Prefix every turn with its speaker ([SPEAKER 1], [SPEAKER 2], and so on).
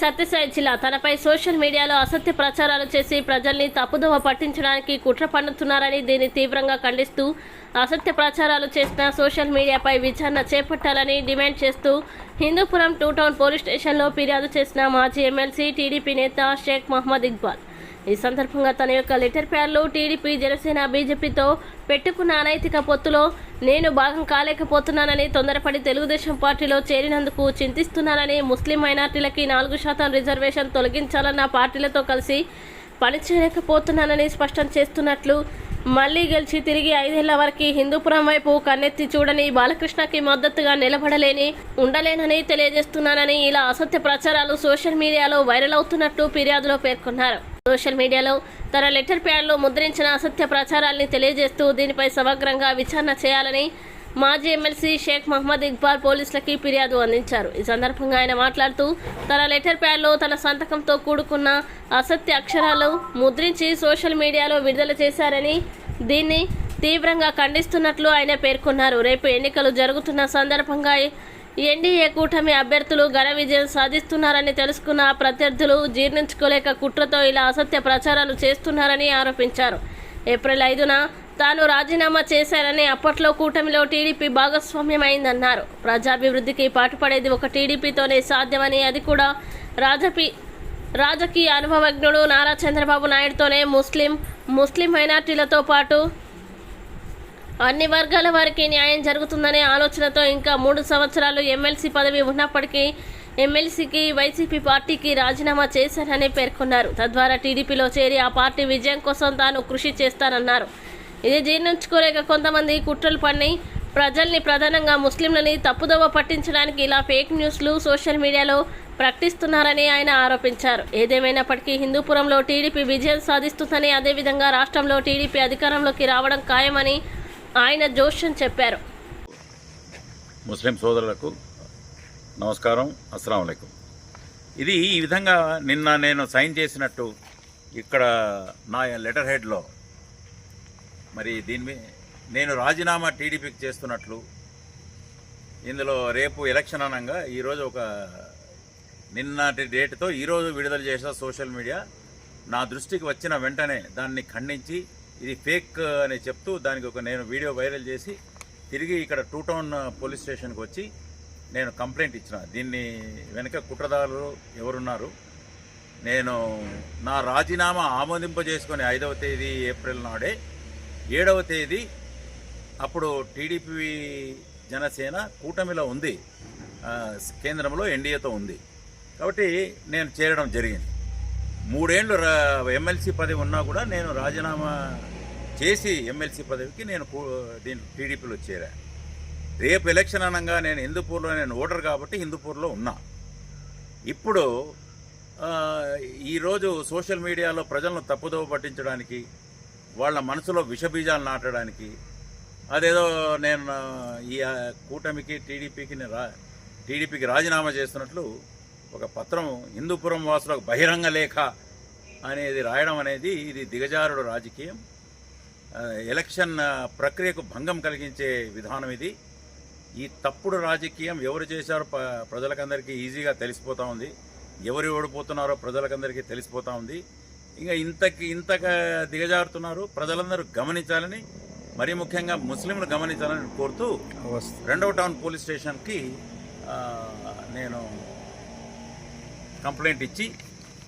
[SPEAKER 1] సత్యసాయి జిల్లా తనపై సోషల్ మీడియాలో అసత్య ప్రచారాలు చేసి ప్రజల్ని తప్పుదోవ పట్టించడానికి కుట్ర పన్నుతున్నారని దీన్ని తీవ్రంగా ఖండిస్తూ అసత్య ప్రచారాలు చేసిన సోషల్ మీడియాపై విచారణ చేపట్టాలని డిమాండ్ చేస్తూ హిందూపురం టూ టౌన్ పోలీస్ స్టేషన్లో ఫిర్యాదు చేసిన మాజీ ఎమ్మెల్సీ టీడీపీ నేత షేక్ మహమ్మద్ ఇక్బాల్. ఈ సందర్భంగా తన యొక్క లెటర్ ప్యాడ్లో టీడీపీ జనసేన బీజేపీతో పెట్టుకున్న అనైతిక పొత్తులో నేను భాగం కాలేకపోతున్నానని తొందరపడి తెలుగుదేశం పార్టీలో చేరినందుకు చింతిస్తున్నానని ముస్లిం మైనార్టీలకి నాలుగు శాతం రిజర్వేషన్ తొలగించాలన్న పార్టీలతో కలిసి పనిచేయలేకపోతున్నానని స్పష్టం చేస్తున్నట్లు మళ్ళీ గెలిచి తిరిగి ఐదేళ్ళ వరకు హిందూపురం వైపు కన్నెత్తి చూడని బాలకృష్ణకి మద్దతుగా నిలబడలేని ఉండలేనని తెలియజేస్తున్నానని ఇలా అసత్య ప్రచారాలు సోషల్ మీడియాలో వైరల్ అవుతున్నట్లు ఫిర్యాదులో పేర్కొన్నారు. సోషల్ మీడియాలో తన లెటర్ ప్యాడ్లో ముద్రించిన అసత్య ప్రచారాల్ని తెలియజేస్తూ దీనిపై సమగ్రంగా విచారణ చేయాలని మాజీ ఎమ్మెల్సీ షేక్ మహమ్మద్ ఇక్బాల్ పోలీసులకి ఫిర్యాదు అందించారు. ఈ సందర్భంగా ఆయన మాట్లాడుతూ తన లెటర్ ప్యాడ్లో తన సంతకంతో కూడుకున్న అసత్య అక్షరాలు ముద్రించి సోషల్ మీడియాలో విడుదల చేశారని దీన్ని తీవ్రంగా ఖండిస్తున్నట్లు ఆయన పేర్కొన్నారు. రేపు ఎన్నికలు జరుగుతున్న సందర్భంగా ఎన్డీఏ కూటమి అభ్యర్థులు ఘన విజయం సాధిస్తున్నారని తెలుసుకున్న ప్రత్యర్థులు జీర్ణించుకోలేక కుట్రతో ఇలా అసత్య ప్రచారాలు చేస్తున్నారని ఆరోపించారు. ఏప్రిల్ ఐదున తాను రాజీనామా చేశానని అప్పట్లో కూటమిలో టీడీపీ భాగస్వామ్యమైందన్నారు. ప్రజాభివృద్ధికి పాటుపడేది ఒక టీడీపీతోనే సాధ్యమని అది కూడా రాజపీ రాజకీయ అనుభవజ్ఞుడు నారా చంద్రబాబు నాయుడుతోనే ముస్లిం ముస్లిం మైనార్టీలతో పాటు అన్ని వర్గాల వారికి న్యాయం జరుగుతుందనే ఆలోచనతో ఇంకా మూడు సంవత్సరాలు ఎమ్మెల్సీ పదవి ఉన్నప్పటికీ ఎమ్మెల్సీకి వైసీపీ పార్టీకి రాజీనామా చేశారని పేర్కొన్నారు. తద్వారా టీడీపీలో చేరి ఆ పార్టీ విజయం కోసం తాను కృషి చేస్తానన్నారు. ఇది జీర్ణించుకోలేక కొంతమంది కుట్రలు పన్ని ప్రజల్ని ప్రధానంగా ముస్లింలని తప్పుదోవ పట్టించడానికి ఇలా ఫేక్ న్యూస్లు సోషల్ మీడియాలో ప్రకటిస్తున్నారని ఆయన ఆరోపించారు. ఏదేమైనప్పటికీ హిందూపురంలో టీడీపీ విజయం సాధిస్తుందని అదేవిధంగా రాష్ట్రంలో టీడీపీ అధికారంలోకి రావడం ఖాయమని ఆయన జోషన్ చెప్పారు.
[SPEAKER 2] ముస్లిం సోదరులకు నమస్కారం అస్సలం అయికం ఇది ఈ విధంగా నిన్న నేను సైన్ చేసినట్టు ఇక్కడ నా లెటర్ హెడ్లో మరి దీని నేను రాజీనామా టీడీపీకి చేస్తున్నట్లు ఇందులో రేపు ఎలక్షన్ అనగా ఈరోజు ఒక నిన్నటి డేట్తో ఈరోజు విడుదల చేసిన సోషల్ మీడియా నా దృష్టికి వచ్చిన వెంటనే దాన్ని ఖండించి ఇది ఫేక్ అని చెప్తూ దానికి ఒక నేను వీడియో వైరల్ చేసి తిరిగి ఇక్కడ టూ టౌన్ పోలీస్ స్టేషన్కి వచ్చి నేను కంప్లైంట్ ఇచ్చిన. దీన్ని వెనుక కుట్రదారులు ఎవరున్నారు? నేను నా రాజీనామా ఆమోదింపజేసుకొని ఐదవ తేదీ ఏప్రిల్ నాడే ఏడవ తేదీ అప్పుడు టీడీపీ జనసేన కూటమిలో ఉంది. కేంద్రంలో ఎన్డీఏతో ఉంది. కాబట్టి నేను చేరడం జరిగింది. మూడేళ్ళు రా- ఎమ్మెల్సీ పదవి ఉన్నా కూడా నేను రాజీనామా చేసి ఎమ్మెల్సీ పదవికి నేను కూ- దీని టీడీపీలో చేరా. రేపు ఎలక్షన్ అనగా నేను హిందూపూర్లో నేను ఓటర్ కాబట్టి హిందూపూర్లో ఉన్నా. ఇప్పుడు ఈరోజు సోషల్ మీడియాలో ప్రజలను తప్పుదోవ పట్టించడానికి వాళ్ళ మనసులో విషబీజాలు నాటడానికి అదేదో నేను ఈ కూటమికి టీడీపీకి రా టీడీపీకి రాజీనామా చేస్తున్నట్లు ఒక పత్రం హిందూపురం వాసులకు బహిరంగ లేఖ అనేది రాయడం అనేది ఇది దిగజారుడు రాజకీయం. ఎలక్షన్ ప్రక్రియకు భంగం కలిగించే విధానం ఇది. ఈ తప్పుడు రాజకీయం ఎవరు చేశారో ప్రజలకందరికీ ఈజీగా తెలిసిపోతా ఉంది. ఎవరు ఓడిపోతున్నారో ప్రజలకందరికీ తెలిసిపోతా ఉంది. ఇంకా ఇంతకి ఇంతగా దిగజారుతున్నారు. ప్రజలందరూ గమనించాలని మరీ ముఖ్యంగా ముస్లింలు గమనించాలని కోరుతూ రెండవ టౌన్ పోలీస్ స్టేషన్కి నేను కంప్లైంట్ ఇచ్చి